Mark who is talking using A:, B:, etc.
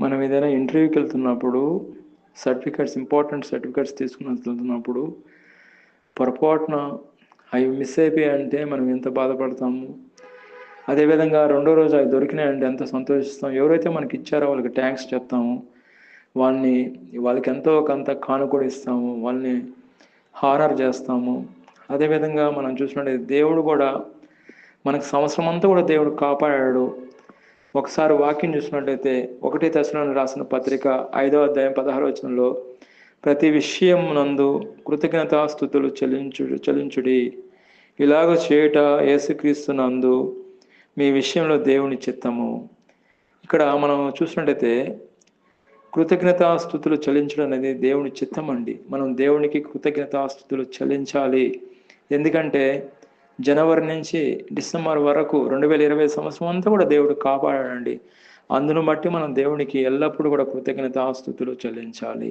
A: మనం ఏదైనా ఇంటర్వ్యూకి వెళ్తున్నప్పుడు సర్టిఫికెట్స్ ఇంపార్టెంట్ సర్టిఫికెట్స్ తీసుకుని వెళ్తున్నప్పుడు పొరపాటున అవి మిస్ అయిపోయాయంటే మనం ఎంత బాధపడతాము? అదేవిధంగా రెండో రోజు అవి దొరికినాయంటే ఎంత సంతోషిస్తాం ఎవరైతే మనకి ఇచ్చారో వాళ్ళకి ట్యాంక్స్ చెప్తాము. వాళ్ళని వాళ్ళకి ఎంతో కొంత కానుకూడ ఇస్తాము. వాళ్ళని హారర్ చేస్తాము. అదేవిధంగా మనం చూసినట్టయితే దేవుడు కూడా మనకు సంవత్సరం అంతా కూడా దేవుడు కాపాడాడు. ఒకసారి వాక్యం చూసినట్టయితే ఒకటి దశలను రాసిన పత్రిక ఐదో అధ్యాయం పదహారు వచనంలో ప్రతి విషయం నందు కృతజ్ఞతాస్థుతులు చెల్లించుడు చెల్లించుడి. ఇలాగ చేయుట యేసుక్రీస్తు నందు మీ విషయంలో దేవుని చిత్తము. ఇక్కడ మనం చూసినట్టయితే కృతజ్ఞతాస్థుతులు చెల్లించడం అనేది దేవుని చిత్తం అండి మనం దేవునికి కృతజ్ఞతాస్థుతులు చెల్లించాలి. ఎందుకంటే జనవరి నుంచి డిసెంబర్ వరకు రెండు వేల ఇరవై సంవత్సరం అంతా కూడా దేవుడు కాపాడాడండి. అందును బట్టి మనం దేవునికి ఎల్లప్పుడూ కూడా కృతజ్ఞతాస్థుతులు చెల్లించాలి.